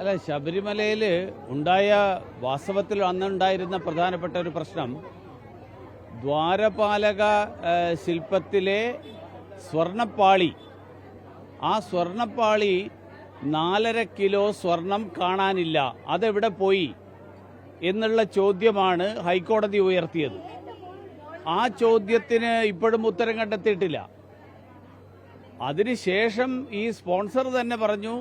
അല്ല ശബരിമലയിൽ ഉണ്ടായ വാസ്തവത്തിൽ അന്നുണ്ടായിരുന്ന പ്രധാനപ്പെട്ട ഒരു പ്രശ്നം ദ്വാരപാലക ശില്പത്തിലെ സ്വർണപ്പാളി. ആ സ്വർണപ്പാളി നാലര കിലോ സ്വർണം കാണാനില്ല. അതെവിടെ പോയി എന്നുള്ള ചോദ്യമാണ് ഹൈക്കോടതി ഉയർത്തിയത്. ആ ചോദ്യത്തിന് ഇപ്പോഴും ഉത്തരം കണ്ടെത്തിയിട്ടില്ല. അതിനുശേഷം ഈ സ്പോൺസർ തന്നെ പറഞ്ഞു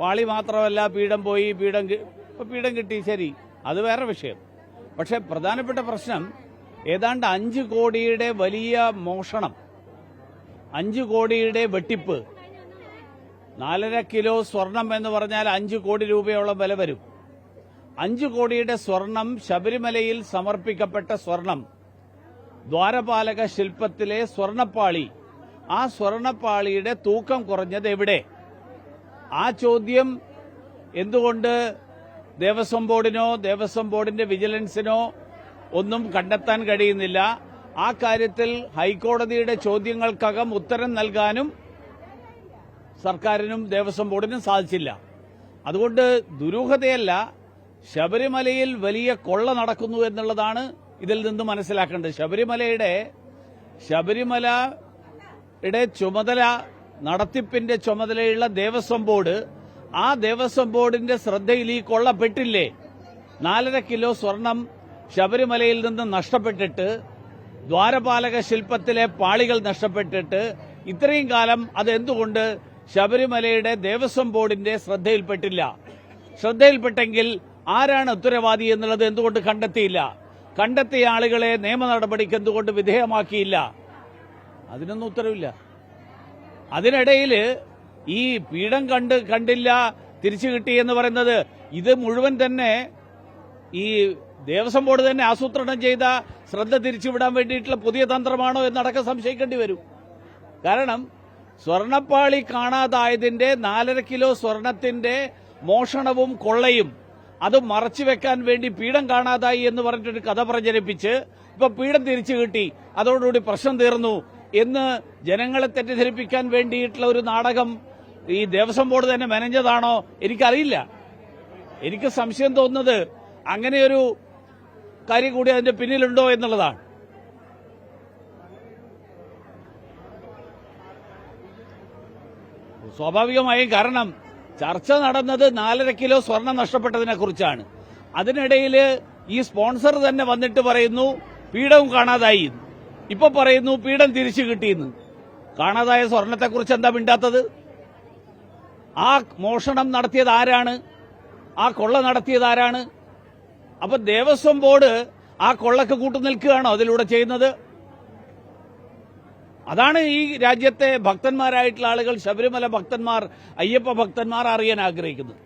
പാളി മാത്രമല്ല പീഠം പോയി പീഠം ഇപ്പോൾ പീഠം കിട്ടി ശരി. അത് വേറെ വിഷയം. പക്ഷേ പ്രധാനപ്പെട്ട പ്രശ്നം ഏതാണ്ട് അഞ്ച് കോടിയുടെ വലിയ മോഷണം അഞ്ച് കോടിയുടെ വെട്ടിപ്പ് നാലര കിലോ സ്വർണം എന്ന് പറഞ്ഞാൽ അഞ്ച് കോടി രൂപയോളം വില വരും. അഞ്ച് കോടിയുടെ സ്വർണം ശബരിമലയിൽ സമർപ്പിക്കപ്പെട്ട സ്വർണം ദ്വാരപാലക ശില്പത്തിലെ സ്വർണപ്പാളി ആ സ്വർണപ്പാളിയുടെ തൂക്കം കുറഞ്ഞത് എവിടെ? ആ ചോദ്യം എന്തുകൊണ്ട് ദേവസ്വം ബോർഡിനോ ദേവസ്വം ബോർഡിന്റെ വിജിലൻസിനോ ഒന്നും കണ്ടെത്താൻ കഴിയുന്നില്ല? ആ കാര്യത്തിൽ ഹൈക്കോടതിയുടെ ചോദ്യങ്ങൾക്കകം ഉത്തരം നൽകാനും സർക്കാരിനും ദേവസ്വം ബോർഡിനും സാധിച്ചില്ല. അതുകൊണ്ട് ദുരൂഹതയല്ല ശബരിമലയിൽ വലിയ കൊള്ള നടക്കുന്നു എന്നുള്ളതാണ് ഇതിൽ നിന്ന് മനസ്സിലാക്കേണ്ടത്. ശബരിമലയുടെ ശബരിമലയുടെ ചുമതല നടത്തിപ്പിന്റെ ചുമതലയുള്ള ദേവസ്വം ബോർഡ് ആ ദേവസ്വം ബോർഡിന്റെ ശ്രദ്ധയിൽ ഈ കൊള്ളപ്പെട്ടില്ലേ നാലര കിലോ സ്വർണം ശബരിമലയിൽ നിന്ന് നഷ്ടപ്പെട്ടിട്ട് ദ്വാരപാലക ശില്പത്തിലെ പാളികൾ നഷ്ടപ്പെട്ടിട്ട് ഇത്രയും കാലം അതെന്തുകൊണ്ട് ശബരിമലയുടെ ദേവസ്വം ബോർഡിന്റെ ശ്രദ്ധയിൽപ്പെട്ടില്ല? ശ്രദ്ധയിൽപ്പെട്ടെങ്കിൽ ആരാണ് ഉത്തരവാദി എന്നുള്ളത് എന്തുകൊണ്ട് കണ്ടെത്തിയില്ല? കണ്ടെത്തിയ ആളുകളെ നിയമ നടപടിക്ക് എന്തുകൊണ്ട് വിധേയമാക്കിയില്ല? അതിനൊന്നും ഉത്തരവില്ല. അതിനിടയിൽ ഈ പീഠം കണ്ട് കണ്ടില്ല തിരിച്ചു കിട്ടി എന്ന് പറയുന്നത് ഇത് മുഴുവൻ തന്നെ ഈ ദേവസ്വം ബോർഡ് തന്നെ ആസൂത്രണം ചെയ്ത ശ്രദ്ധ തിരിച്ചുവിടാൻ വേണ്ടിയിട്ടുള്ള പുതിയ തന്ത്രമാണോ എന്നടക്കം സംശയിക്കേണ്ടി വരും. കാരണം സ്വർണപ്പാളി കാണാതായതിന്റെ നാലര കിലോ സ്വർണത്തിന്റെ മോഷണവും കൊള്ളയും അത് മറച്ചു വെക്കാൻ വേണ്ടി പീഠം കാണാതായി എന്ന് പറഞ്ഞിട്ടൊരു കഥ പ്രചരിപ്പിച്ച് ഇപ്പൊ പീഠം തിരിച്ചു കിട്ടി. അതോടുകൂടി പ്രശ്നം തീർന്നു. എന്ന് ജനങ്ങളെ തെറ്റിദ്ധരിപ്പിക്കാൻ വേണ്ടിയിട്ടുള്ള ഒരു നാടകം ഈ ദേവസ്വം ബോർഡ് തന്നെ മെനഞ്ഞതാണോ എനിക്കറിയില്ല. എനിക്ക് സംശയം തോന്നുന്നത് അങ്ങനെയൊരു കാര്യം കൂടി അതിന്റെ പിന്നിലുണ്ടോ എന്നുള്ളതാണ്. സ്വാഭാവികമായും കാരണം ചർച്ച നടന്നത് നാലര കിലോ സ്വർണം നഷ്ടപ്പെട്ടതിനെ കുറിച്ചാണ്. അതിനിടയിൽ ഈ സ്പോൺസർ തന്നെ വന്നിട്ട് പറയുന്നു പീഠവും കാണാതായി. ഇപ്പൊ പറയുന്നു പീഡം തിരിച്ചു കിട്ടിയെന്ന്. കാണാതായ സ്വർണത്തെക്കുറിച്ച് എന്താ മിണ്ടാത്തത്? ആ മോഷണം നടത്തിയത് ആരാണ്? ആ കൊള്ള നടത്തിയത് ആരാണ്? അപ്പൊ ദേവസ്വം ബോർഡ് ആ കൊള്ളക്ക് കൂട്ടു നിൽക്കുകയാണോ അതിലൂടെ ചെയ്യുന്നത്? അതാണ് ഈ രാജ്യത്തെ ഭക്തന്മാരായിട്ടുള്ള ആളുകൾ ശബരിമല ഭക്തന്മാർ അയ്യപ്പ ഭക്തന്മാർ അറിയാൻ ആഗ്രഹിക്കുന്നത്.